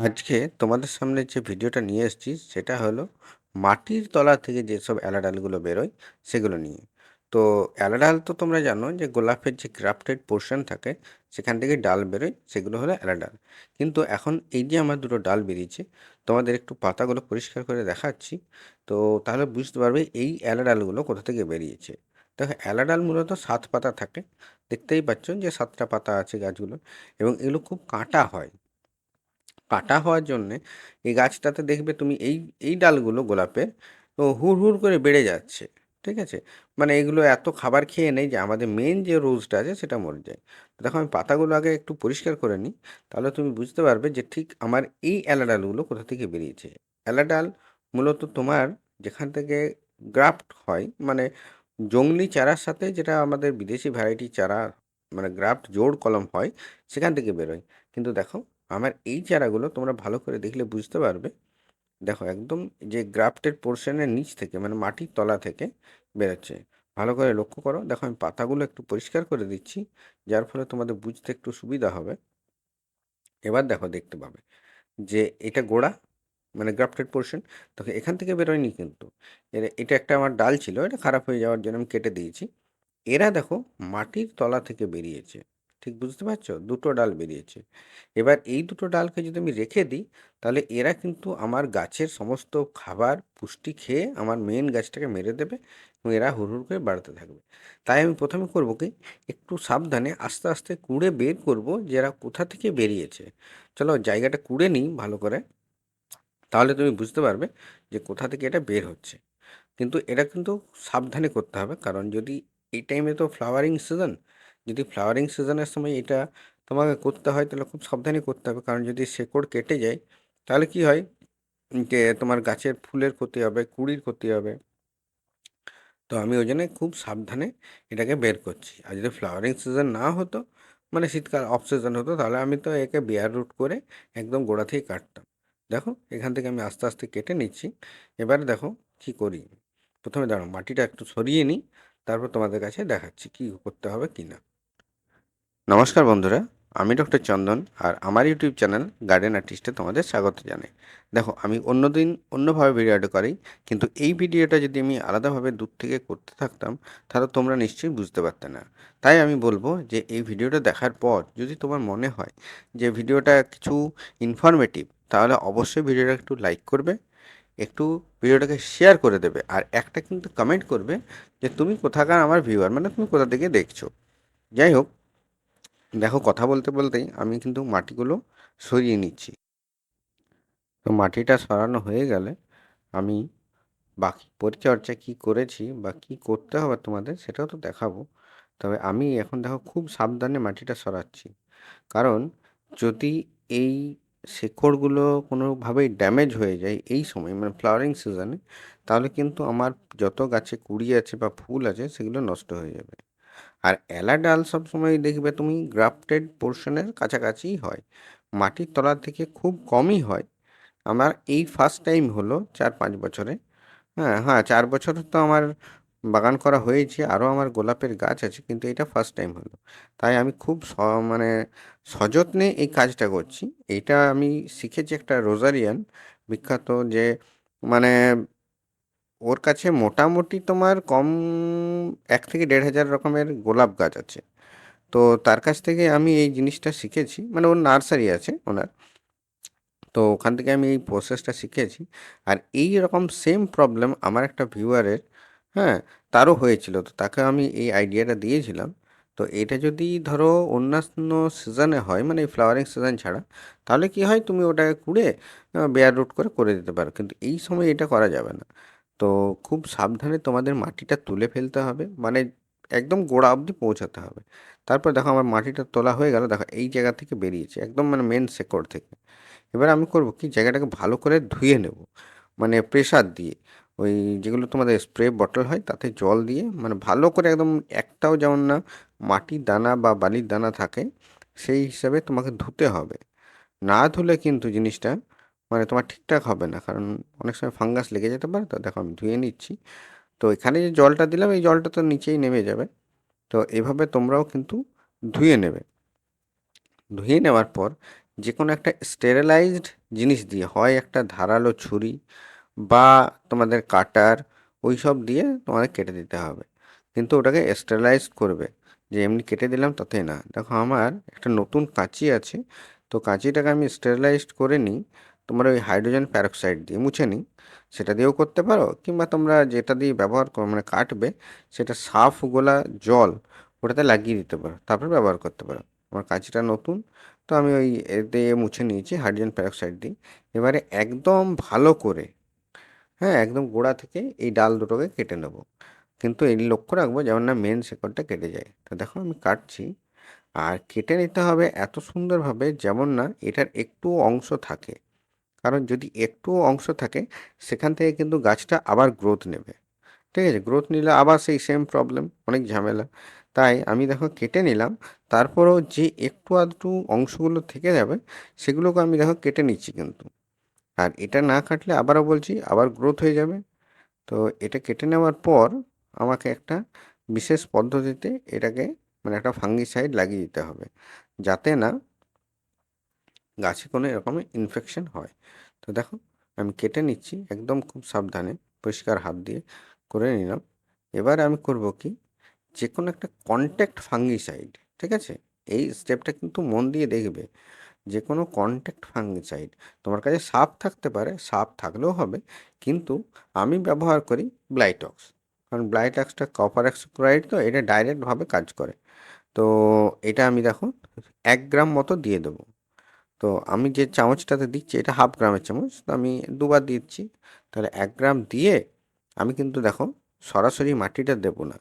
আজকে তোমাদের সামনে যে ভিডিওটা নিয়ে এসেছি, সেটা হলো মাটির তলা থেকে যেসব অ্যালাডালগুলো বেরোয়, সেগুলো নিয়ে। তো অ্যালাডাল তো তোমরা জানো যে গোলাপের যে গ্রাফটেড পোর্শন থাকে, সেখান থেকে ডাল বেরোয়, সেগুলো হলো অ্যালাডাল। কিন্তু এখন এই যে আমার দুটো ডাল বেরিয়েছে, তোমাদের একটু পাতাগুলো পরিষ্কার করে দেখাচ্ছি। তো তাহলে বুঝতে পারবে এই অ্যালাডালগুলো কোথা থেকে বেরিয়েছে। দেখো, অ্যালাডাল মূলত সাত পাতা থাকে, দেখতেই পাচ্ছ যে সাতটা পাতা আছে গাছগুলো এবং এগুলো খুব কাঁটা হয়। কাটা হওয়ার জন্যে এই গাছটাতে দেখবে তুমি এই এই ডালগুলো গোলাপের তো হুড় হুড় করে বেড়ে যাচ্ছে, ঠিক আছে? মানে এগুলো এত খাবার খেয়ে নেই যে আমাদের মেন যে রোজটা আছে সেটা মরে যায়। দেখো আমি পাতাগুলো আগে একটু পরিষ্কার করে নিই, তাহলে তুমি বুঝতে পারবে যে ঠিক আমার এই অ্যালাডালগুলো কোথা থেকে বেরিয়েছে। অ্যালাডাল মূলত তোমার যেখান থেকে গ্রাফট হয় মানে জংলি চারার সাথে যেটা আমাদের বিদেশি ভ্যারাইটি চারা মানে গ্রাফট জোড় কলম হয়, সেখান থেকে বেরোয়। কিন্তু দেখো আমার এই চারাগুলো তোমরা ভালো করে দেখলে বুঝতে পারবে। দেখো, একদম যে গ্রাফটেড পোর্শনের নিচ থেকে মানে মাটির তলা থেকে বেরোচ্ছে। ভালো করে লক্ষ্য করো। দেখো, আমি পাতাগুলো একটু পরিষ্কার করে দিচ্ছি, যার ফলে তোমাদের বুঝতে একটু সুবিধা হবে। এবার দেখো, দেখতে পাবে যে এটা গোড়া মানে গ্রাফটেড পোর্শন। তো এখান থেকে বেরোয়নি কিন্তু। এটা একটা আমার ডাল ছিল, এটা খারাপ হয়ে যাওয়ার জন্য আমি কেটে দিয়েছি। এরা দেখো মাটির তলা থেকে বেরিয়েছে। ঠিক বুঝতে পারছ? দুটো ডাল বেরিয়েছে। এবার এই দুটো ডালকে যদি আমি রেখে দিই, তাহলে এরা কিন্তু আমার গাছের সমস্ত খাবার, পুষ্টি খেয়ে আমার মেন গাছটাকে মেরে দেবে এবং এরা হুড় করে বাড়তে থাকবে। তাই আমি প্রথমে করব কি? একটু সাবধানে আস্তে আস্তে কুড়ে বের করব যে এরা কোথা থেকে বেরিয়েছে। চলো জায়গাটা কুড়ে নিই ভালো করে। তাহলে তুমি বুঝতে পারবে যে কোথা থেকে এটা বের হচ্ছে। কিন্তু এটা কিন্তু সাবধানে করতে হবে, কারণ যদি এই টাইমে তো ফ্লাওয়ারিং সিজন যদি ফ্লাওয়ারিং সিজনের সময় এটা তোমাকে করতে হয়, তাহলে খুব সাবধানে করতে হবে। কারণ যদি শেকড় কেটে যায়, তাহলে কি হয়? যে তোমার গাছের ফুলের ক্ষতি হবে, কুড়ির ক্ষতি হবে। তো আমি ওই জন্য খুব সাবধানে এটাকে বের করছি। আর যদি ফ্লাওয়ারিং সিজন না হতো মানে শীতকাল অফ সিজন হতো, তাহলে আমি তো একে বেয়ার রুট করে একদম গোড়া থেকে কাটতাম। দেখো, এখান থেকে আমি আস্তে আস্তে কেটে নিচ্ছি। এবারে দেখো কি করি? প্রথমে দাঁড়ো মাটিটা একটু সরিয়ে নিই, তারপর তোমাদের কাছে দেখাচ্ছি কি করতে হবে কি না নমস্কার বন্ধুরা, আমি ডক্টর চন্দন আর আমার ইউটিউব চ্যানেল গার্ডেন আর্টিস্টে তোমাদের স্বাগত জানাই। দেখো, আমি অন্যদিন অন্যভাবে ভিডিওটা করি, কিন্তু এই ভিডিওটা যদি আমি আলাদাভাবে দূর থেকে করতে থাকতাম, তাহলে তোমরা নিশ্চয়ই বুঝতে পারতে না। তাই আমি বলব যে এই ভিডিওটা দেখার পর যদি তোমার মনে হয় যে ভিডিওটা কিছু ইনফরমেটিভ তাহলে অবশ্যই ভিডিওটা একটু লাইক করবে, একটু ভিডিওটাকে শেয়ার করে দেবে, আর একটা কিন্তু কমেন্ট করবে যে, তুমি কোথাকার আমার ভিউয়ার মানে তুমি কোথা থেকে দেখছ? যাই হোক দেখো কথা বলতে বলতেই আমি কিন্তু মাটিগুলো সরিয়ে নিচ্ছি। তো মাটিটা সরানো হয়ে গেলে আমি বাকি পরিচর্যা কি করেছি বা কি করতে হবে তোমাদের সেটাও তো দেখাবো। তবে আমি এখন দেখো খুব সাবধানে মাটিটা সরাচ্ছি। কারণ যদি এই শেকড়গুলো কোনোভাবেই ড্যামেজ হয়ে যায় এই সময় মানে ফ্লাওয়ারিং সিজনে তাহলে কিন্তু আমার যত গাছে কুড়ি আছে বা ফুল আছে সেগুলো নষ্ট হয়ে যাবে। আর এলা ডাল সবসময় দেখবে তুমি গ্রাফটেড পোর্শনের কাছাকাছিই হয়। মাটির তলা থেকে খুব কমই হয়। আমার এই ফার্স্ট টাইম হলো চার পাঁচ বছরে। হ্যাঁ হ্যাঁ চার বছর তো আমার বাগান করা হয়েছে, আরও আমার গোলাপের গাছ আছে, কিন্তু এটা ফার্স্ট টাইম হলো। তাই আমি খুব স মানে সযত্নে এই কাজটা করছি। এটা আমি শিখেছি একটা রোজারিয়ান, বিখ্যাত যে মানে ওর কাছে মোটামুটি তোমার কম এক থেকে দেড় হাজার রকমের গোলাপ গাছ আছে। তো তার কাছ থেকে আমি এই জিনিসটা শিখেছি মানে ওর নার্সারি আছে ওনার। তো ওখান থেকে আমি এই প্রসেসটা শিখেছি। আর এই রকম সেম প্রবলেম আমার একটা ভিউয়ারের হ্যাঁ তারও হয়েছিল। তো তাকে আমি এই আইডিয়াটা দিয়েছিলাম। তো এটা যদি ধরো অন্যান্য সিজনে হয় মানে এই ফ্লাওয়ারিং সিজন ছাড়া, তাহলে কি হয়, তুমি ওটাকে কুড়ে বেয়ার রুট করে করে দিতে পারো। কিন্তু এই সময় এটা করা যাবে না। তো খুব সাবধানে তোমাদের মাটিটা তুলে ফেলতে হবে। মানে একদম গোড়া অবধি পৌঁছাতে হবে। তারপর দেখো আমার মাটিটা তোলা হয়ে গেল। দেখো এই জায়গা থেকে বেরিয়েছে, একদম মানে মেন শেকড় থেকে। এবার আমি করব কি, জায়গাটাকে ভালো করে ধুয়ে নেব। মানে প্রেসার দিয়ে। ওই যেগুলো তোমাদের স্প্রে বটল হয়, তাতে জল দিয়ে মানে ভালো করে একদম একটাও যেমন না মাটির দানা বা বালির দানা থাকে, সেই হিসাবে তোমাকে ধুতে হবে। না ধুলে কিন্তু জিনিসটা মানে তোমার ঠিকঠাক হবে না। কারণ অনেক সময় ফাঙ্গাস লেগে যেতে পারে, তো দেখো আমি ধুয়ে নিচ্ছি। তো এখানে যে জলটা দিলাম, এই জলটা তো নিচেই নেমে যাবে। তো এভাবে তোমরাও কিন্তু ধুয়ে নেবে। ধুয়ে নেওয়ার পর যে কোনো একটা স্টেরিলাইজড জিনিস দিয়ে, হয় একটা ধারালো ছুরি বা তোমাদের কাটার ওই সব দিয়ে তোমাদের কেটে দিতে হবে। কিন্তু ওটাকে স্টেরিলাইজ করবে। যে এমনি কেটে দিলাম তাতে না। দেখো আমার একটা নতুন কাঁচি আছে। তো কাঁচিটাকে আমি স্টেরিলাইজড করে নিই। তোমার ওই হাইড্রোজেন প্যারক্সাইড দিয়ে মুছে নিই, সেটা দিয়েও করতে পারো, কিংবা তোমরা যেটা দিয়ে ব্যবহার করো মানে কাটবে, সেটা সাফ গোলা জল ওটাতে লাগিয়ে দিতে পারো, তারপর ব্যবহার করতে পারো। আমার কাঁচিটা নতুন, তো আমি ওই এ দিয়ে মুছে নিয়েছি হাইড্রোজেন প্যারক্সাইড দিয়ে। এবারে একদম ভালো করে হ্যাঁ একদম গোড়া থেকে এই ডাল দুটোকে কেটে নেব। কিন্তু এই লক্ষ্য রাখব যেমন না মেন শেকড়টা কেটে যায়। তো দেখো আমি কাটছি, আর কেটে নিতে হবে এত সুন্দরভাবে যেমন না এটার একটু অংশ থাকে। কারণ যদি একটু অংশ থাকে, সেখান থেকে কিন্তু গাছটা আবার গ্রোথ নেবে। ঠিক আছে? গ্রোথ নিলে আবার সেই সেম প্রবলেম অনেক ঝামেলা। তাই আমি দেখো কেটে নিলাম, তারপরেও যে একটু আধটু অংশগুলো থেকে যাবে, সেগুলোকে আমি দেখো কেটে নিচ্ছি কিন্তু। আর এটা না কাটলে আবারও বলছি, আবার গ্রোথ হয়ে যাবে। তো এটা কেটে নেওয়ার পর আমাকে একটা বিশেষ পদ্ধতিতে এটাকে মানে একটা ফাঙ্গিসাইড লাগিয়ে দিতে হবে। যাতে না গাছে কোনো এরকমের ইনফেকশন হয়। তো দেখো, আমি কেটে নিচ্ছি একদম খুব সাবধানে, পরিষ্কার হাত দিয়ে করে নিলাম। এবার আমি করব কি যে কোনো একটা কন্ট্যাক্ট ফাঙ্গিসাইড ঠিক আছে? এই স্টেপটা কিন্তু মন দিয়ে দেখবে যে কোনো কন্ট্যাক্ট ফাঙ্গিসাইড তোমার কাছে সাপ থাকতে পারে, সাপ থাকলেও হবে, কিন্তু আমি ব্যবহার করি ব্লাইটক্স কারণ ব্লাইটক্সটা কপার এক্সক্লোরাইড তো, এটা ডাইরেক্টভাবে কাজ করে। তো এটা আমি দেখো, এক গ্রাম মতো দিয়ে দেবো। তো আমি যে চামচটাতে দিচ্ছি, এটা হাফ গ্রামের চামচ, তো আমি দুবার দিচ্ছি। তাহলে এক গ্রাম দিয়ে আমি কিন্তু দেখো সরাসরি মাটিটা দেবো না।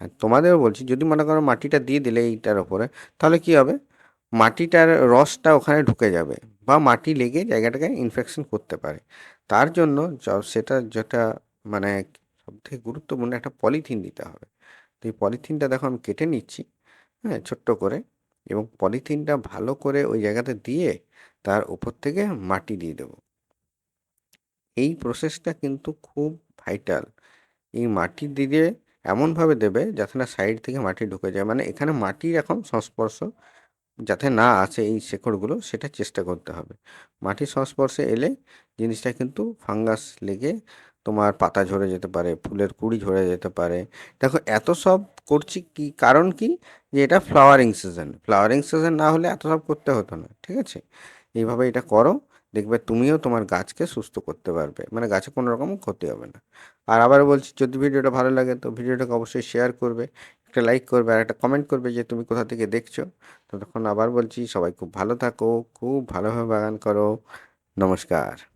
আর তোমাদেরও বলছি, যদি মনে করো মাটিটা দিয়ে দিলে এইটার ওপরে, তাহলে কি হবে? মাটিটার রসটা ওখানে ঢুকে যাবে বা মাটি লেগে জায়গাটাকে ইনফেকশন করতে পারে। তার জন্য সেটা যেটা মানে সবথেকে গুরুত্বপূর্ণ একটা পলিথিন দিতে হবে। তো এই পলিথিনটা দেখো আমি কেটে নিচ্ছি হ্যাঁ ছোট্ট করে। এবং পলিথিনটা ভালো করে ওই জায়গাতে দিয়ে তার উপর থেকে মাটি দিয়ে দেবো। এই প্রসেসটা কিন্তু খুব ভাইটাল এই মাটি দিয়ে এমনভাবে দেবে যাতে না সাইড থেকে মাটি ঢুকে যায়। মানে এখানে মাটির এখন সংস্পর্শ যাতে না আসে এই শেকড়গুলো, সেটা চেষ্টা করতে হবে। মাটির সংস্পর্শে এলে জিনিসটা কিন্তু ফাঙ্গাস লেগে তোমার পাতা ঝরে যেতে পারে, ফুলের কুড়ি ঝরে যেতে পারে। দেখো, এত সব করছি কি, কারণ কি? যে এটা ফ্লাওয়ারিং সিজন ফ্লাওয়ারিং সিজন না হলে এত সব করতে হতো না, ঠিক আছে? এইভাবে এটা করো, দেখবে তুমিও তোমার গাছকে সুস্থ করতে পারবে। মানে গাছে কোনো রকম ক্ষতি হবে না। আর আবার বলছি, যদি ভিডিওটা ভালো লাগে তো ভিডিওটাকে অবশ্যই শেয়ার করবে, একটা লাইক করবে আর একটা কমেন্ট করবে যে তুমি কোথা থেকে দেখছ। তো তখন আবার বলছি, সবাই খুব ভালো থাকো, খুব ভালোভাবে বাগান করো। নমস্কার।